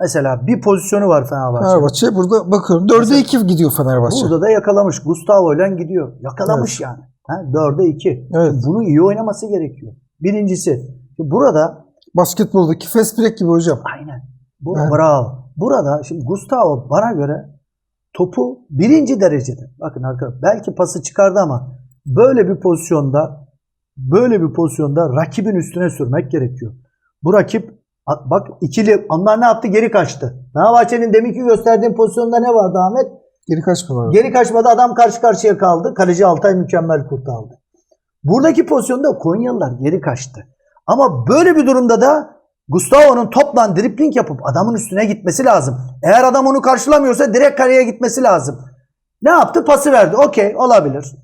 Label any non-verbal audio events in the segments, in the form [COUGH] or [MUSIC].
Mesela bir pozisyonu var Fenerbahçe. Fenerbahçe burada bakıyorum 4'e 2 gidiyor Fenerbahçe. Burada da yakalamış. Gustavo ile gidiyor. Yakalamış yani. Ha, 4'e 2. Evet. Bunu iyi oynaması gerekiyor. Birincisi. Burada Basketboldaki fast break gibi hocam. aynen. Bu, Evet. Bravo. Burada şimdi Gustavo bana göre topu birinci derecede. Bakın arkadaşlar belki pası çıkardı ama böyle bir pozisyonda böyle bir pozisyonda rakibin üstüne sürmek gerekiyor. Bu rakip bak ikili onlar ne yaptı? Geri kaçtı. Fenerbahçe'nin deminki gösterdiğim pozisyonda ne vardı Ahmet? Geri kaçmıyorlar. Geri kaçmadı adam karşı karşıya kaldı. Kaleci Altay mükemmel kurtardı. Buradaki pozisyonda Konyalılar geri kaçtı. Ama böyle bir durumda da Gustavo'nun topla dripling yapıp adamın üstüne gitmesi lazım. Eğer adam onu karşılamıyorsa direkt kaleye gitmesi lazım. Ne yaptı? Pası verdi. Okey olabilir.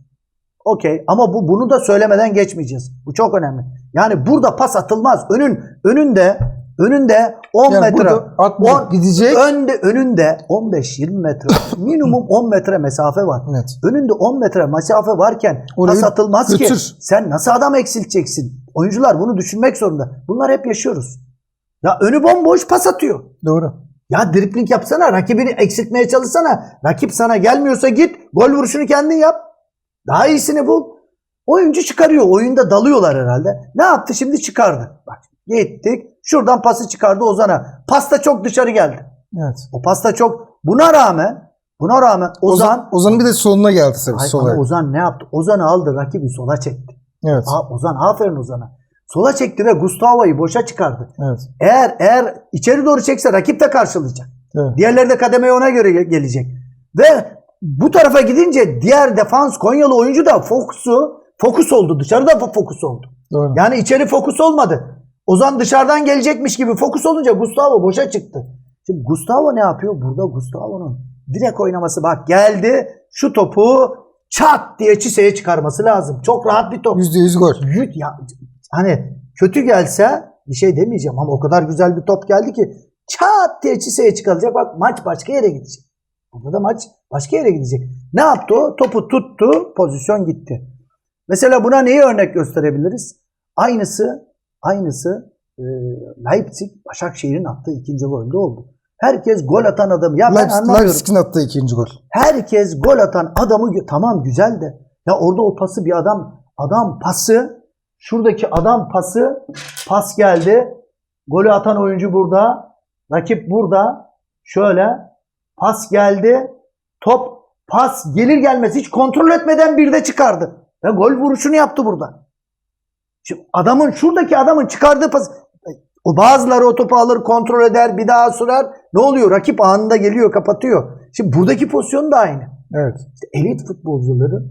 Okey ama bu bunu da söylemeden geçmeyeceğiz. Bu çok önemli. Yani burada pas atılmaz. Önün önünde önünde 10 Yani metre burada atmayıp on- gidecek. önde önünde 15-20 metre minimum 10 metre mesafe var. Evet. Önünde 10 metre mesafe varken Orayı pas atılmaz ki. götür. Sen nasıl adam eksilteceksin? Oyuncular bunu düşünmek zorunda. Bunlar hep yaşıyoruz. Ya önü bomboş pas atıyor. Doğru. Ya dripling yapsana, rakibini eksiltmeye çalışsana. Rakip sana gelmiyorsa git, gol vuruşunu kendin yap. Daha iyisini bul. Oyuncu çıkarıyor. Oyunda dalıyorlar herhalde. Ne yaptı şimdi çıkardı. Bak gittik. Şuradan pası çıkardı Ozan'a. Pasta çok dışarı geldi. Evet. O pasta çok. Buna rağmen buna rağmen Ozan Ozan Ozan'ın bir de soluna geldi tabii Ay, sola. ama Ozan ne yaptı? Ozan'ı aldı rakibi sola çekti. Evet. Aa, Ozan aferin Ozan'a. Sola çekti ve Gustavo'yu boşa çıkardı. Evet. Eğer eğer içeri doğru çekse rakip de karşılayacak. Evet. Diğerleri de kademeye ona göre ge- gelecek. Ve bu tarafa gidince diğer defans Konyalı oyuncu da fokusu fokus oldu. Dışarıda fo- fokus oldu. Doğru. Yani içeri fokus olmadı. Ozan dışarıdan gelecekmiş gibi fokus olunca Gustavo boşa çıktı. Şimdi Gustavo ne yapıyor? Burada Gustavo'nun direkt oynaması bak geldi şu topu çat diye çiseye çıkarması lazım. Çok rahat bir top. %100 gol. Yut ya hani kötü gelse bir şey demeyeceğim ama o kadar güzel bir top geldi ki çat diye çiseye çıkaracak. Bak maç başka yere gidecek. Burada da maç başka yere gidecek. Ne yaptı o? Topu tuttu, pozisyon gitti. Mesela buna neyi örnek gösterebiliriz? Aynısı, aynısı e, Leipzig Başakşehir'in attığı ikinci golde oldu. Herkes gol atan adam. Ya ben anlamıyorum. Leipzig'in attığı ikinci gol. Herkes gol atan adamı tamam güzel de ya orada o pası bir adam adam pası şuradaki adam pası pas geldi. Golü atan oyuncu burada. Rakip burada. Şöyle pas geldi. Top pas gelir gelmez hiç kontrol etmeden bir de çıkardı. Ve gol vuruşunu yaptı burada. Şimdi adamın şuradaki adamın çıkardığı pas o bazıları o topu alır kontrol eder bir daha sürer. Ne oluyor? Rakip anında geliyor kapatıyor. Şimdi buradaki pozisyon da aynı. Evet. İşte elit futbolcuları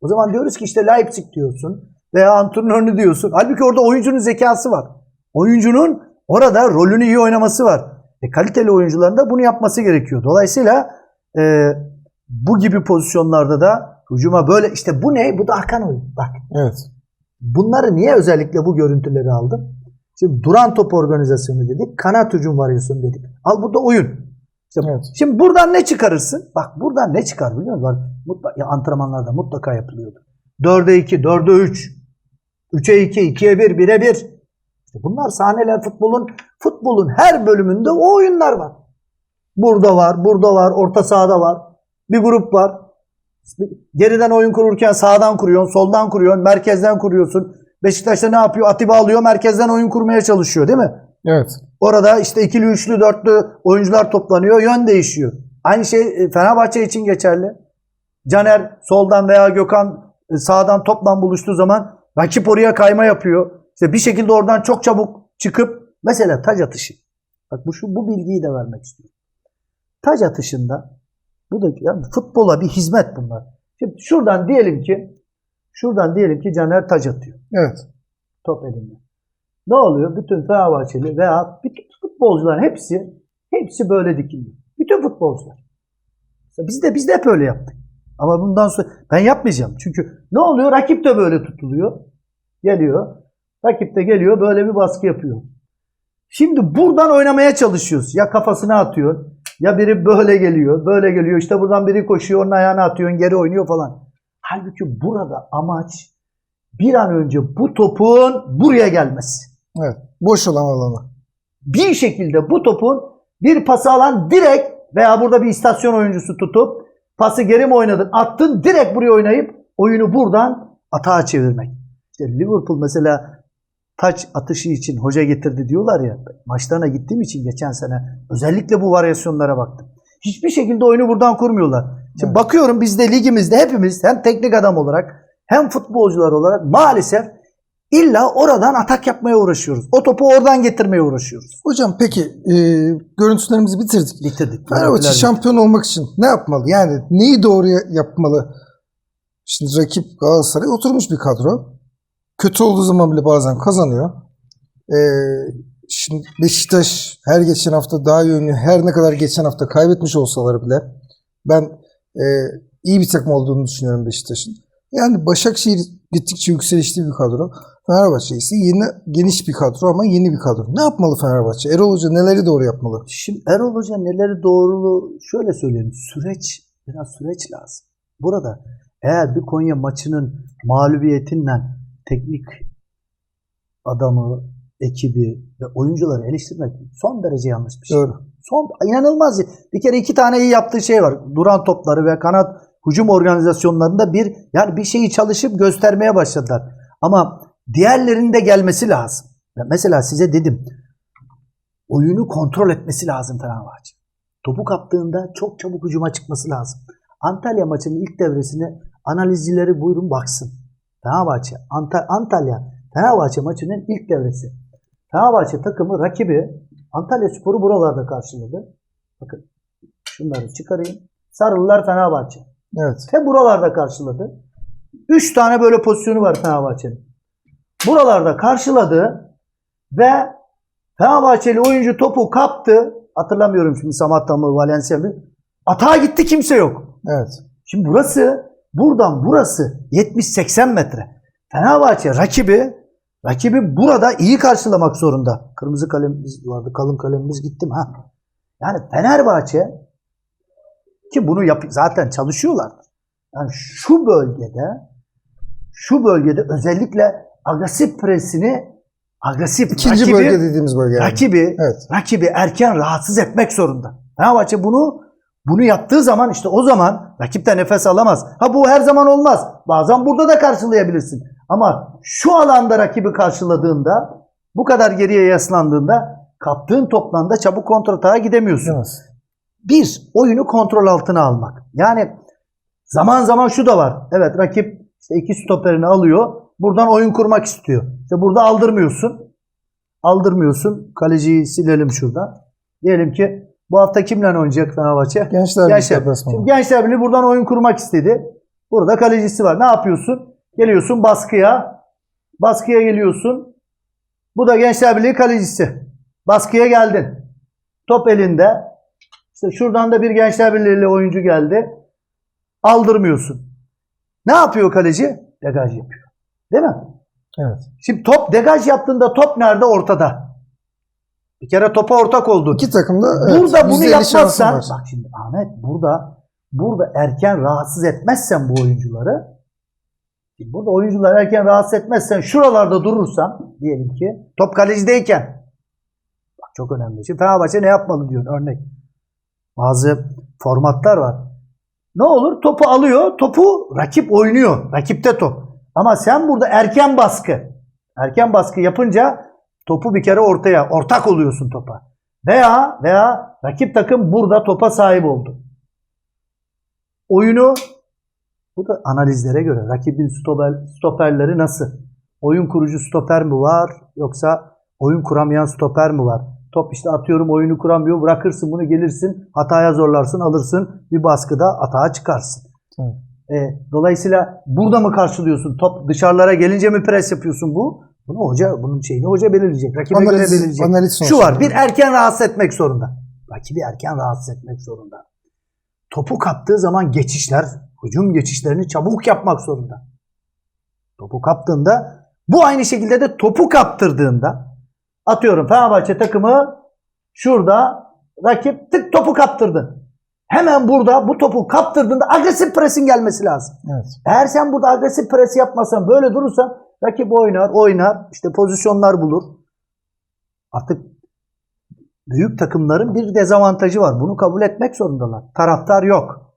o zaman diyoruz ki işte Leipzig diyorsun veya antrenörünü diyorsun. Halbuki orada oyuncunun zekası var. Oyuncunun orada rolünü iyi oynaması var. E, kaliteli oyuncuların da bunu yapması gerekiyor. Dolayısıyla e, bu gibi pozisyonlarda da hücuma böyle işte bu ne? Bu da akan oyun. Bak Evet. Bunları niye özellikle bu görüntüleri aldım? Şimdi duran top organizasyonu dedik, kanat hücum varyasyonu dedik. Al bu da oyun. İşte Evet. Şimdi buradan ne çıkarırsın? Bak buradan ne çıkar biliyor musun? Mutlaka, ya antrenmanlarda mutlaka yapılıyordu. 4'e 2, 4'e 3, 3'e 2, 2'ye 1, 1'e 1. İşte bunlar sahneler futbolun futbolun her bölümünde o oyunlar var. Burada var, burada var, orta sahada var. Bir grup var. Geriden oyun kururken sağdan kuruyorsun, soldan kuruyorsun, merkezden kuruyorsun. Beşiktaş'ta ne yapıyor? Atiba alıyor, merkezden oyun kurmaya çalışıyor değil mi? Evet. Orada işte ikili, üçlü, dörtlü oyuncular toplanıyor, yön değişiyor. Aynı şey e, Fenerbahçe için geçerli. Caner soldan veya Gökhan e, sağdan topla buluştuğu zaman rakip oraya kayma yapıyor. İşte bir şekilde oradan çok çabuk çıkıp mesela taç atışı. Bak bu şu bu bilgiyi de vermek istiyorum. Taç atışında bu da yani futbola bir hizmet bunlar. Şimdi şuradan diyelim ki şuradan diyelim ki Caner taç atıyor Evet. top elinde. Ne oluyor? Bütün Fenerbahçeli veya bütün futbolcuların hepsi hepsi böyle dikiliyor. Bütün futbolcular. Biz de biz de hep öyle yaptık. Ama bundan sonra ben yapmayacağım. Çünkü ne oluyor? Rakip de böyle tutuluyor. Geliyor. Rakip de geliyor böyle bir baskı yapıyor. Şimdi buradan oynamaya çalışıyoruz. Ya kafasına atıyor. Ya biri böyle geliyor. Böyle geliyor. İşte buradan biri koşuyor. Onun ayağına atıyorsun. Geri oynuyor falan. Halbuki burada amaç bir an önce bu topun buraya gelmesi. Evet. Boş olan alanı. Bir şekilde bu topun Bir pası alan direkt veya burada bir istasyon oyuncusu tutup pası geri mi oynadın? Attın direkt buraya oynayıp oyunu buradan atağa çevirmek. İşte Liverpool mesela taç atışı için hoca getirdi diyorlar ya. Maçlarına gittiğim için geçen sene özellikle bu varyasyonlara baktım. Hiçbir şekilde oyunu buradan kurmuyorlar. Şimdi Evet. bakıyorum biz de ligimizde hepimiz hem teknik adam olarak hem futbolcular olarak maalesef illa oradan atak yapmaya uğraşıyoruz. O topu oradan getirmeye uğraşıyoruz. Hocam peki e, görüntülerimizi bitirdik. Bitirdik. Fenerbahçe şampiyon olmak için ne yapmalı? Yani neyi doğru ya- yapmalı? Şimdi rakip Galatasaray oturmuş bir kadro. Kötü olduğu zaman bile bazen kazanıyor. Ee, şimdi Beşiktaş her geçen hafta daha iyi oynuyor. Her ne kadar geçen hafta kaybetmiş olsalar bile ben e, iyi bir takım olduğunu düşünüyorum Beşiktaş'ın. Yani Başakşehir gittikçe yükselişli bir kadro. Fenerbahçe ise yeni geniş bir kadro ama yeni bir kadro. Ne yapmalı Fenerbahçe? Erol Hoca neleri doğru yapmalı? Şimdi Erol Hoca neleri doğrulu şöyle söyleyeyim. Süreç, biraz süreç lazım. Burada eğer bir Konya maçının mağlubiyetinden teknik adamı, ekibi ve oyuncuları eleştirmek son derece yanlış bir şey. Doğru. Son inanılmaz. Bir kere iki tane iyi yaptığı şey var. Duran topları ve kanat hücum organizasyonlarında bir yani bir şeyi çalışıp göstermeye başladılar. Ama diğerlerinin de gelmesi lazım. Mesela size dedim oyunu kontrol etmesi lazım Fenerbahçe. Topu kaptığında çok çabuk hücuma çıkması lazım. Antalya maçının ilk devresini analizcileri buyurun baksın. Fenerbahçe, Anta- Antalya, Fenerbahçe maçının ilk devresi. Fenerbahçe takımı rakibi Antalya Spor'u buralarda karşıladı. Bakın şunları çıkarayım. Sarılılar Fenerbahçe. Evet. Ve buralarda karşıladı. Üç tane böyle pozisyonu var Fenerbahçe'nin. Buralarda karşıladı ve Fenerbahçeli oyuncu topu kaptı. Hatırlamıyorum şimdi Samatta mı Valencia mı? Atağa gitti kimse yok. Evet. Şimdi burası buradan burası 70-80 metre. Fenerbahçe rakibi rakibi burada iyi karşılamak zorunda. Kırmızı kalemimiz vardı, kalın kalemimiz gittim ha. Yani Fenerbahçe ki bunu yap zaten çalışıyorlar. Yani şu bölgede şu bölgede özellikle agresif presini agresif İkinci rakibi, bölge dediğimiz bölge. yani. rakibi Evet. rakibi erken rahatsız etmek zorunda. Fenerbahçe bunu bunu yaptığı zaman işte o zaman rakip de nefes alamaz. Ha bu her zaman olmaz. Bazen burada da karşılayabilirsin. Ama şu alanda rakibi karşıladığında bu kadar geriye yaslandığında kaptığın toptan da çabuk kontratağa gidemiyorsun. Gidemez. Bir, oyunu kontrol altına almak. Yani zaman zaman şu da var. Evet rakip işte iki stoperini alıyor. Buradan oyun kurmak istiyor. İşte burada aldırmıyorsun. Aldırmıyorsun. Kaleciyi silelim şurada. Diyelim ki bu hafta kimle oynayacak Fenerbahçe? Gençler Birliği Gençler. Şimdi Gençler Birliği buradan oyun kurmak istedi. Burada kalecisi var. Ne yapıyorsun? Geliyorsun baskıya. Baskıya geliyorsun. Bu da Gençler Birliği kalecisi. Baskıya geldin. Top elinde. İşte şuradan da bir Gençler Birliği oyuncu geldi. Aldırmıyorsun. Ne yapıyor kaleci? Degaj yapıyor. Değil mi? Evet. Şimdi top degaj yaptığında top nerede? Ortada. Bir kere topa ortak oldun. İki takım da evet, Burada bunu %50 şansı yapmazsan bak şimdi Ahmet burada burada erken rahatsız etmezsen bu oyuncuları burada oyuncular erken rahatsız etmezsen şuralarda durursan diyelim ki top kalecideyken bak çok önemli. Şimdi Fenerbahçe ne yapmalı diyor örnek. Bazı formatlar var. Ne olur? Topu alıyor. Topu rakip oynuyor. Rakipte top. Ama sen burada erken baskı erken baskı yapınca topu bir kere ortaya ortak oluyorsun topa. Veya veya rakip takım burada topa sahip oldu. Oyunu bu da analizlere göre rakibin stoper, stoperleri nasıl? Oyun kurucu stoper mi var yoksa oyun kuramayan stoper mi var? Top işte atıyorum oyunu kuramıyor bırakırsın bunu gelirsin hataya zorlarsın alırsın bir baskıda atağa çıkarsın. Evet. E, dolayısıyla burada mı karşılıyorsun? Top dışarılara gelince mi pres yapıyorsun bu? Bunu hoca bunun şeyini hoca belirleyecek. Rakibe göre Analiz, belirleyecek. analiz Şu var bir erken rahatsız etmek zorunda. Rakibi erken rahatsız etmek zorunda. Topu kaptığı zaman geçişler, hücum geçişlerini çabuk yapmak zorunda. Topu kaptığında bu aynı şekilde de topu kaptırdığında atıyorum Fenerbahçe takımı şurada rakip tık topu kaptırdın. Hemen burada bu topu kaptırdığında agresif presin gelmesi lazım. Evet. Eğer sen burada agresif pres yapmasan böyle durursan rakip oynar oynar işte pozisyonlar bulur. Artık büyük takımların bir dezavantajı var. Bunu kabul etmek zorundalar. Taraftar yok.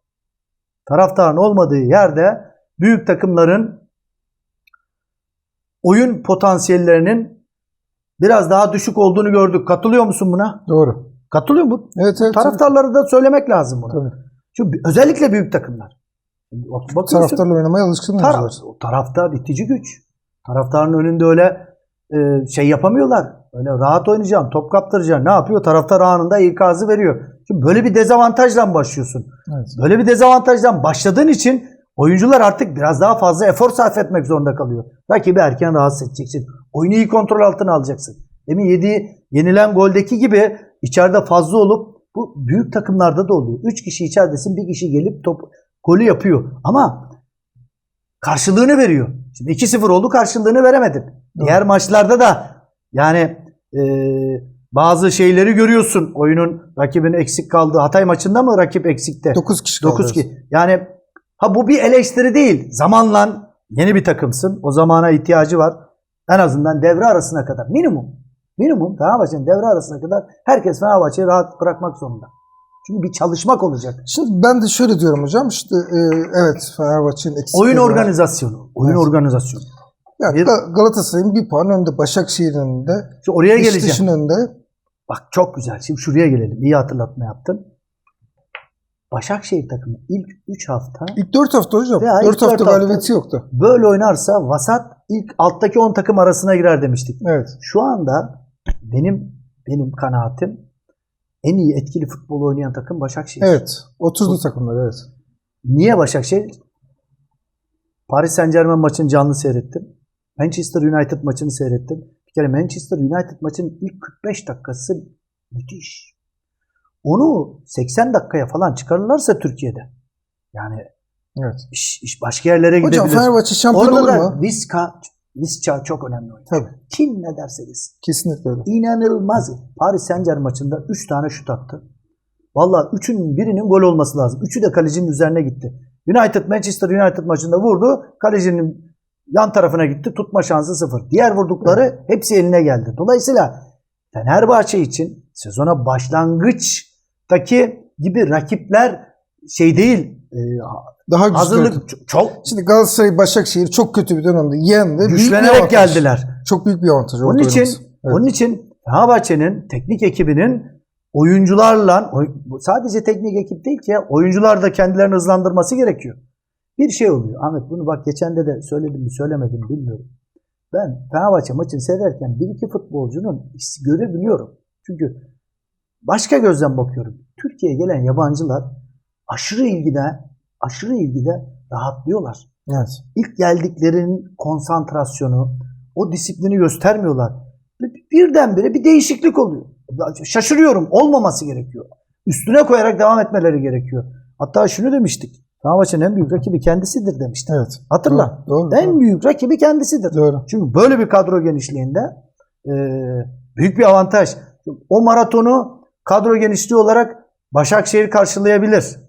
Taraftarın olmadığı yerde büyük takımların oyun potansiyellerinin biraz daha düşük olduğunu gördük. Katılıyor musun buna? Doğru. Katılıyor mu? Evet evet. Taraftarları da söylemek lazım bunu. Tabii. Çünkü özellikle büyük takımlar. Bak- Taraftarla oynamaya alışkın oyuncular. taraftar itici güç. Taraftarın önünde öyle e, şey yapamıyorlar. Öyle rahat oynayacağım, top kaptıracağım. Ne yapıyor? Taraftar anında ikazı veriyor. Şimdi böyle bir dezavantajla başlıyorsun. Evet. Böyle bir dezavantajdan başladığın için oyuncular artık biraz daha fazla efor sarf etmek zorunda kalıyor. Rakibi erken rahatsız edeceksin. Oyunu iyi kontrol altına alacaksın. Demin yediği yenilen goldeki gibi içeride fazla olup bu büyük takımlarda da oluyor. 3 kişi içeridesin bir kişi gelip top golü yapıyor. Ama karşılığını veriyor. Şimdi 2-0 oldu karşılığını veremedin. Diğer maçlarda da yani e, bazı şeyleri görüyorsun. Oyunun rakibin eksik kaldığı. Hatay maçında mı rakip eksikte? 9 kişi kaldı. 9 ki. Yani ha bu bir eleştiri değil. Zamanla yeni bir takımsın. O zamana ihtiyacı var. En azından devre arasına kadar minimum. Minimum Fenerbahçe'nin devre arasına kadar herkes Fenerbahçe'yi rahat bırakmak zorunda. Çünkü bir çalışmak olacak. Şimdi ben de şöyle diyorum hocam işte e, evet Fenerbahçe'nin eksikleri Oyun var. organizasyonu. Oyun Evet. organizasyonu. Yani Bir- Ga- Galatasaray'ın bir puan önünde, Başakşehir'in önünde, Şimdi oraya geleceğim. Beşiktaş'ın önünde. Bak çok güzel. Şimdi şuraya gelelim. İyi hatırlatma yaptın. Başakşehir takımı ilk 3 hafta İlk 4 hafta hocam. Ya, 4 ilk hafta dört hafta- galibiyeti yoktu. böyle oynarsa vasat ilk alttaki 10 takım arasına girer demiştik. Evet. Şu anda benim benim kanaatim en iyi etkili futbol oynayan takım Başakşehir. Evet. Oturdu takımlar evet. Niye Başakşehir? Paris Saint Germain maçını canlı seyrettim. Manchester United maçını seyrettim. Bir kere Manchester United maçının ilk 45 dakikası müthiş. Onu 80 dakikaya falan çıkarırlarsa Türkiye'de yani Evet. iş, iş başka yerlere Hocam gidebilir. Fenerbahçe şampiyon Orada olur mu? Visca, Visca çok önemli oyuncu. Tabii. Kim ne derse desin. Kesinlikle öyle. İnanılmaz. Paris Saint Germain maçında 3 tane şut attı. Vallahi üçünün birinin gol olması lazım. Üçü de kalecinin üzerine gitti. United Manchester United maçında vurdu. Kalecinin yan tarafına gitti. Tutma şansı sıfır. Diğer vurdukları hepsi eline geldi. Dolayısıyla Fenerbahçe için sezona başlangıçtaki gibi rakipler şey değil. e, Daha güçlü. hazırlık çok- çok Şimdi Galatasaray, Başakşehir çok kötü bir dönemde yendi. Güçlenerek geldiler. Çok büyük bir avantaj. Onun için oynaması. Evet. onun için Fenerbahçe'nin teknik ekibinin oyuncularla sadece teknik ekip değil ki ya, oyuncular da kendilerini hızlandırması gerekiyor. Bir şey oluyor. Ahmet bunu bak geçen de de söyledim mi söylemedim mi bilmiyorum. Ben Fenerbahçe maçını seyrederken bir iki futbolcunun görebiliyorum. Çünkü başka gözden bakıyorum. Türkiye'ye gelen yabancılar aşırı ilgide aşırı ilgide rahatlıyorlar Evet. ilk geldiklerinin konsantrasyonu, o disiplini göstermiyorlar. Bir- Birdenbire bir değişiklik oluyor. Şaşırıyorum. Olmaması gerekiyor. Üstüne koyarak devam etmeleri gerekiyor. Hatta şunu demiştik. Fenerbahçe'nin en büyük rakibi kendisidir demiştik. Evet. Hatırla. Doğru. Doğru. En büyük rakibi kendisidir. doğru. Çünkü böyle bir kadro genişliğinde e, büyük bir avantaj. O maratonu kadro genişliği olarak Başakşehir karşılayabilir.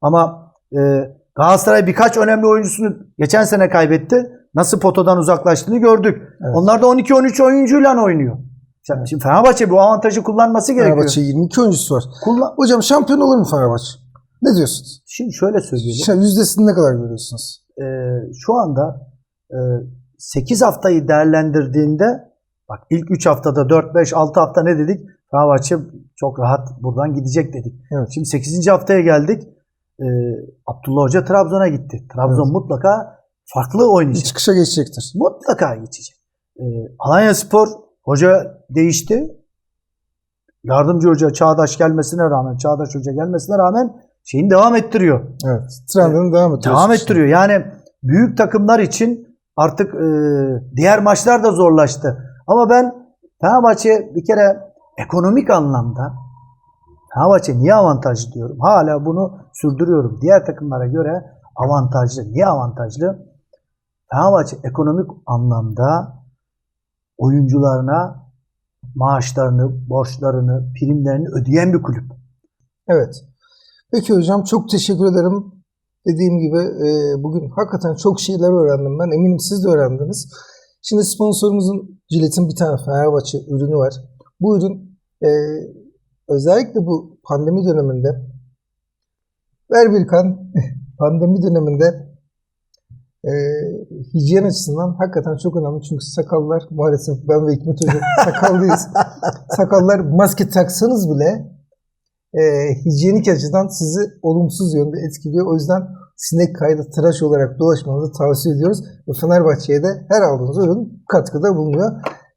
Ama e, Galatasaray birkaç önemli oyuncusunu geçen sene kaybetti. Nasıl potadan uzaklaştığını gördük. Evet. Onlar da 12-13 oyuncuyla oynuyor. Şimdi, şimdi Fenerbahçe bu avantajı kullanması gerekiyor. Fenerbahçe 22 oyuncusu var. Kullan- Hocam şampiyon olur mu Fenerbahçe? Ne diyorsunuz? Şimdi şöyle söyleyelim. Şu yüzdesini ne kadar görüyorsunuz? e, şu anda e, 8 haftayı değerlendirdiğinde bak ilk 3 haftada 4 5 6 hafta ne dedik? Fenerbahçe çok rahat buradan gidecek dedik. Evet. Şimdi 8. haftaya geldik. E, Abdullah Hoca Trabzon'a gitti. Trabzon Evet. mutlaka farklı Bir oynayacak. çıkışa geçecektir. Mutlaka geçecek. E, Alanya Spor hoca değişti. Yardımcı hoca Çağdaş gelmesine rağmen, Çağdaş hoca gelmesine rağmen şeyini devam ettiriyor. Evet. Trendini devam ettiriyor. Devam ettiriyor. Yani büyük takımlar için artık e, diğer maçlar da zorlaştı. Ama ben Fenerbahçe bir kere ekonomik anlamda Fenerbahçe niye avantajlı diyorum. Hala bunu sürdürüyorum. Diğer takımlara göre avantajlı. Niye avantajlı? Fenerbahçe ekonomik anlamda oyuncularına maaşlarını, borçlarını, primlerini ödeyen bir kulüp. Evet. Peki hocam çok teşekkür ederim. Dediğim gibi e, bugün hakikaten çok şeyler öğrendim ben. Eminim siz de öğrendiniz. Şimdi sponsorumuzun Gillette'in bir tane Fenerbahçe ürünü var. Bu ürün Ee, özellikle bu pandemi döneminde ver bir kan [LAUGHS] pandemi döneminde e, hijyen açısından hakikaten çok önemli. Çünkü sakallar maalesef ben ve Hikmet Hoca [LAUGHS] sakallıyız. Sakallar maske taksanız bile e, hijyenik açıdan sizi olumsuz yönde etkiliyor. O yüzden sinek kaydı tıraş olarak dolaşmanızı tavsiye ediyoruz. Ve Fenerbahçe'ye de her aldığınız ürün katkıda bulunuyor.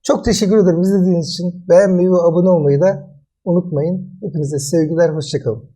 Çok teşekkür ederim izlediğiniz için. Beğenmeyi ve abone olmayı da unutmayın. Hepinize sevgiler, hoşçakalın.